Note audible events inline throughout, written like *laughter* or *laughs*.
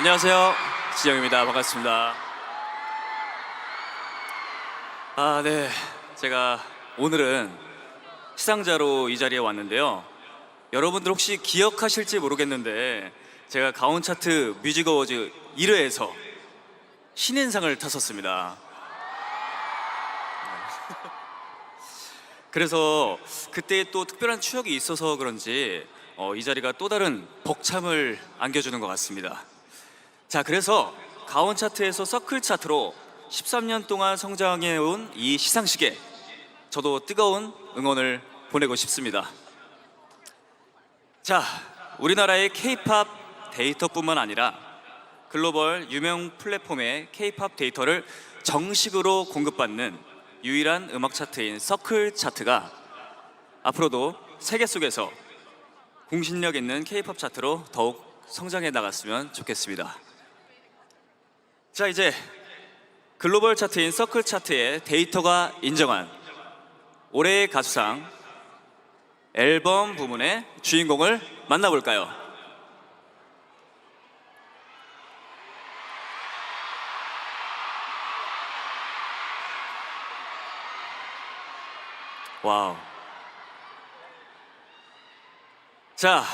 안녕하세요. 지영입니다. 반갑습니다. 아, 네. 제가 오늘은 시상자로 이 자리에 왔는데요. 여러분들 혹시 기억하실지 모르겠는데 제가 가온 차트 뮤직 어워즈 1회에서 신인상을 탔었습니다. *laughs* 그래서 그때 또 특별한 추억이 있어서 그런지 어, 이 자리가 또 다른 벅참을 안겨주는 것 같습니다. 자, 그래서 가온 차트에서 서클 차트로 13년 동안 성장해온 이 시상식에 저도 뜨거운 응원을 보내고 싶습니다. 자, 우리나라의 K-팝 데이터뿐만 아니라 글로벌 유명 플랫폼의 K-팝 데이터를 정식으로 공급받는 유일한 음악 차트인 서클 차트가 앞으로도 세계 속에서 공신력 있는 K-팝 차트로 더욱 성장해 나갔으면 좋겠습니다. 자, 이제 글로벌 차트인 서클 차트의 데이터가 인정한 올해의 가수상 앨범 부문의 주인공을 만나볼까요? 와우. 자,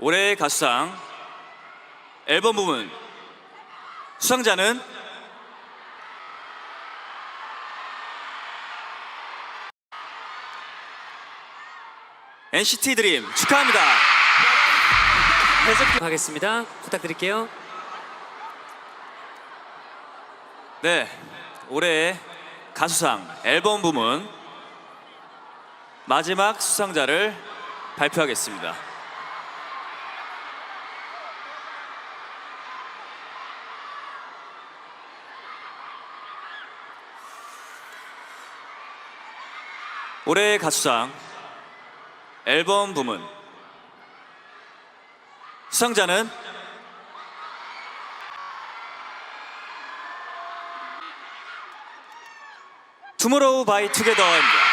올해의 가수상 앨범 부문 수상자는 NCT 드림 축하합니다. 하겠습니다. 부탁드릴게요. 네, 올해의 가수상 앨범 부문 마지막 수상자를 발표하겠습니다. 올해의 가수상 앨범 부문 수상자는 투모로우 바이 투게더입니다.